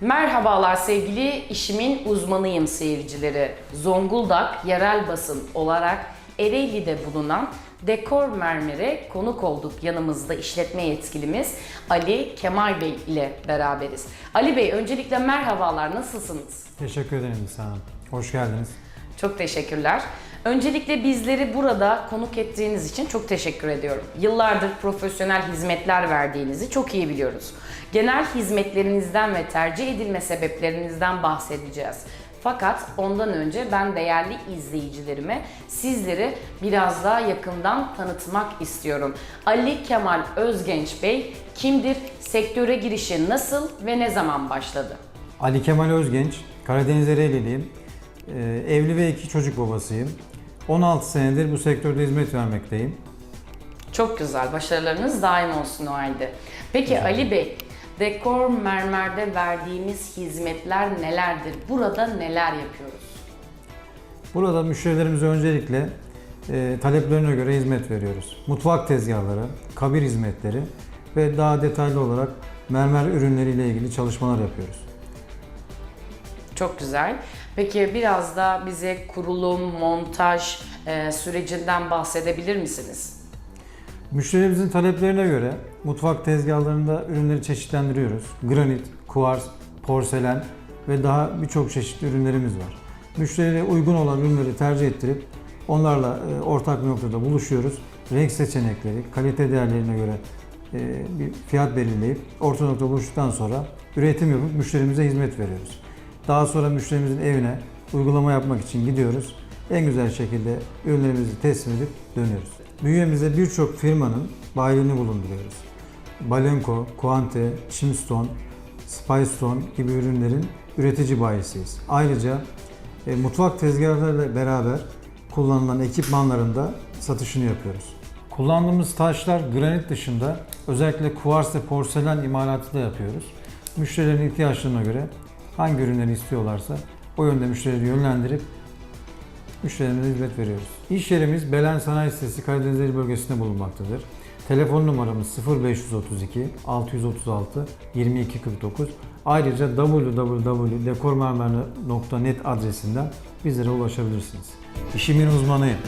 Merhabalar sevgili işimin uzmanıyım seyircileri. Zonguldak yerel basın olarak Ereğli'de bulunan Dekor Mermer'e konuk olduk. Yanımızda işletme yetkilimiz Ali Kemal Bey ile beraberiz. Ali Bey öncelikle merhabalar nasılsınız? Teşekkür ederim Nisa Hanım. Hoş geldiniz. Çok teşekkürler. Öncelikle bizleri burada konuk ettiğiniz için çok teşekkür ediyorum. Yıllardır profesyonel hizmetler verdiğinizi çok iyi biliyoruz. Genel hizmetlerinizden ve tercih edilme sebeplerinizden bahsedeceğiz. Fakat ondan önce ben değerli izleyicilerime sizleri biraz daha yakından tanıtmak istiyorum. Ali Kemal Özgenç Bey kimdir? Sektöre girişi nasıl ve ne zaman başladı? Ali Kemal Özgenç, Karadeniz Ereğliliyim. Ee, evli ve iki çocuk babasıyım. 16 senedir bu sektörde hizmet vermekteyim. Çok güzel. Başarılarınız daim olsun o halde. Peki Ali Bey, dekor mermerde verdiğimiz hizmetler nelerdir? Burada neler yapıyoruz? Burada müşterilerimize öncelikle e, taleplerine göre hizmet veriyoruz. Mutfak tezgahları, kabir hizmetleri ve daha detaylı olarak mermer ürünleriyle ilgili çalışmalar yapıyoruz. Çok güzel. Peki biraz da bize kurulum, montaj e, sürecinden bahsedebilir misiniz? Müşterimizin taleplerine göre mutfak tezgahlarında ürünleri çeşitlendiriyoruz. Granit, kuvars, porselen ve daha birçok çeşitli ürünlerimiz var. Müşteriye uygun olan ürünleri tercih ettirip onlarla e, ortak bir noktada buluşuyoruz. Renk seçenekleri, kalite değerlerine göre e, bir fiyat belirleyip orta nokta buluştuktan sonra üretim yapıp müşterimize hizmet veriyoruz. Daha sonra müşterimizin evine uygulama yapmak için gidiyoruz. En güzel şekilde ürünlerimizi teslim edip dönüyoruz. Bünyemizde birçok firmanın bayiliğini bulunduruyoruz. Balenko, Quante, Chimstone, Spystone gibi ürünlerin üretici bayisiyiz. Ayrıca e, mutfak tezgahlarıyla beraber kullanılan ekipmanların da satışını yapıyoruz. Kullandığımız taşlar granit dışında özellikle kuvars ve porselen imalatı da yapıyoruz. Müşterilerin ihtiyaçlarına göre hangi ürünleri istiyorlarsa o yönde müşterileri yönlendirip müşterilerimize hizmet veriyoruz. İş yerimiz Belen Sanayi Sitesi Karadeniz bölgesinde bulunmaktadır. Telefon numaramız 0532 636 2249. Ayrıca www.dekormermer.net adresinden bizlere ulaşabilirsiniz. İşimin uzmanıyım.